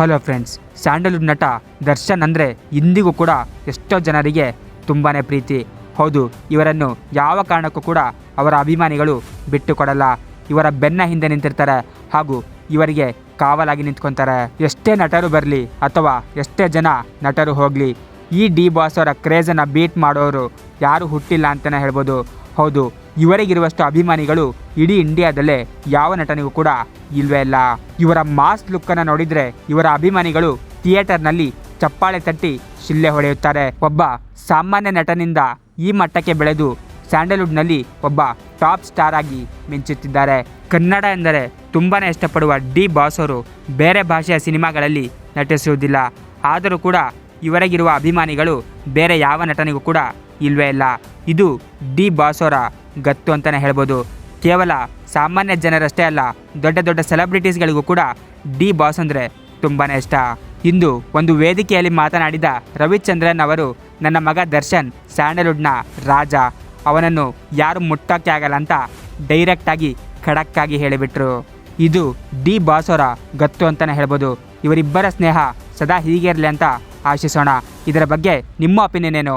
Hello friends, Sandalwood ನಟ ದರ್ಶನ್ ಅಂದರೆ ಇಂದಿಗೂ ಕೂಡ ಎಷ್ಟೋ ಜನರಿಗೆ ತುಂಬಾ ಪ್ರೀತಿ. ಹೌದು, ಇವರನ್ನು ಯಾವ ಕಾರಣಕ್ಕೂ ಕೂಡ ಅವರ ಅಭಿಮಾನಿಗಳು ಬಿಟ್ಟು ಕೊಡಲ್ಲ ಇವರ ಬೆನ್ನ ಹಿಂದೆ ನಿಂತಿರ್ತಾರೆ ಹಾಗೂ ಇವರಿಗೆ ಕಾವಲಾಗಿ ನಿಂತ್ಕೊತಾರೆ. ಎಷ್ಟೇ ನಟರು ಬರಲಿ ಅಥವಾ ಎಷ್ಟೇ ಜನ ನಟರು ಹೋಗಲಿ, ಈ ಡಿ ಬಾಸ್ ಅವರ ಕ್ರೇಜನ್ನು ಬೀಟ್ ಮಾಡೋರು ಯಾರು ಹುಟ್ಟಿಲ್ಲ ಅಂತಲೇ ಹೇಳ್ಬೋದು. ಹೌದು ಇವರಿಗಿರುವಷ್ಟು ಅಭಿಮಾನಿಗಳು ಇಡೀ ಇಂಡಿಯಾದಲ್ಲೇ ಯಾವ ನಟನಿಗೂ ಕೂಡ ಇಲ್ವೇ ಇಲ್ಲ. ಇವರ ಮಾಸ್ ಲುಕ್ಕನ್ನು ನೋಡಿದರೆ ಇವರ ಅಭಿಮಾನಿಗಳು ಥಿಯೇಟರ್ನಲ್ಲಿ ಚಪ್ಪಾಳೆ ತಟ್ಟಿ ಶಿಲ್ಲೆ ಹೊಡೆಯುತ್ತಾರೆ. ಒಬ್ಬ ಸಾಮಾನ್ಯ ನಟನಿಂದ ಈ ಮಟ್ಟಕ್ಕೆ ಬೆಳೆದು ಸ್ಯಾಂಡಲ್ವುಡ್ನಲ್ಲಿ ಒಬ್ಬ ಟಾಪ್ ಸ್ಟಾರ್ ಆಗಿ ಮಿಂಚುತ್ತಿದ್ದಾರೆ. ಕನ್ನಡ ಎಂದರೆ ತುಂಬಾ ಇಷ್ಟಪಡುವ ಡಿ ಬಾಸ್ ಅವರು ಬೇರೆ ಭಾಷೆಯ ಸಿನಿಮಾಗಳಲ್ಲಿ ನಟಿಸುವುದಿಲ್ಲ. ಆದರೂ ಕೂಡ ಇವರಿಗಿರುವ ಅಭಿಮಾನಿಗಳು ಬೇರೆ ಯಾವ ನಟನಿಗೂ ಕೂಡ ಇಲ್ವೇ ಇಲ್ಲ. ಇದು ಡಿ ಬಾಸ್ ಅವರ ಗತ್ತು ಅಂತಲೇ ಹೇಳ್ಬೋದು. ಕೇವಲ ಸಾಮಾನ್ಯ ಜನರಷ್ಟೇ ಅಲ್ಲ, ದೊಡ್ಡ ದೊಡ್ಡ ಸೆಲೆಬ್ರಿಟೀಸ್ಗಳಿಗೂ ಕೂಡ ಡಿ ಬಾಸ್ ಅಂದರೆ ತುಂಬಾ ಇಷ್ಟ. ಇಂದು ಒಂದು ವೇದಿಕೆಯಲ್ಲಿ ಮಾತನಾಡಿದ ರವಿಚಂದ್ರನ್ ಅವರು, ನನ್ನ ಮಗ ದರ್ಶನ್, ಸ್ಯಾಂಡಲ್ವುಡ್ನ ರಾಜ. ಅವನನ್ನು ಯಾರು ಮುಟ್ಟೋಕ್ಕೆ ಆಗಲ್ಲ ಅಂತ ಡೈರೆಕ್ಟಾಗಿ ಖಡಕ್ಕಾಗಿ ಹೇಳಿಬಿಟ್ರು. ಇದು ಡಿ ಬಾಸ್ ಅವರ ಗತ್ತು ಅಂತಲೇ ಹೇಳ್ಬೋದು. ಇವರಿಬ್ಬರ ಸ್ನೇಹ ಸದಾ ಹೀಗೆ ಇರಲಿ ಅಂತ ಆಶಿಸೋಣ. ಇದರ ಬಗ್ಗೆ ನಿಮ್ಮ ಒಪಿನಿಯನ್ ಏನು?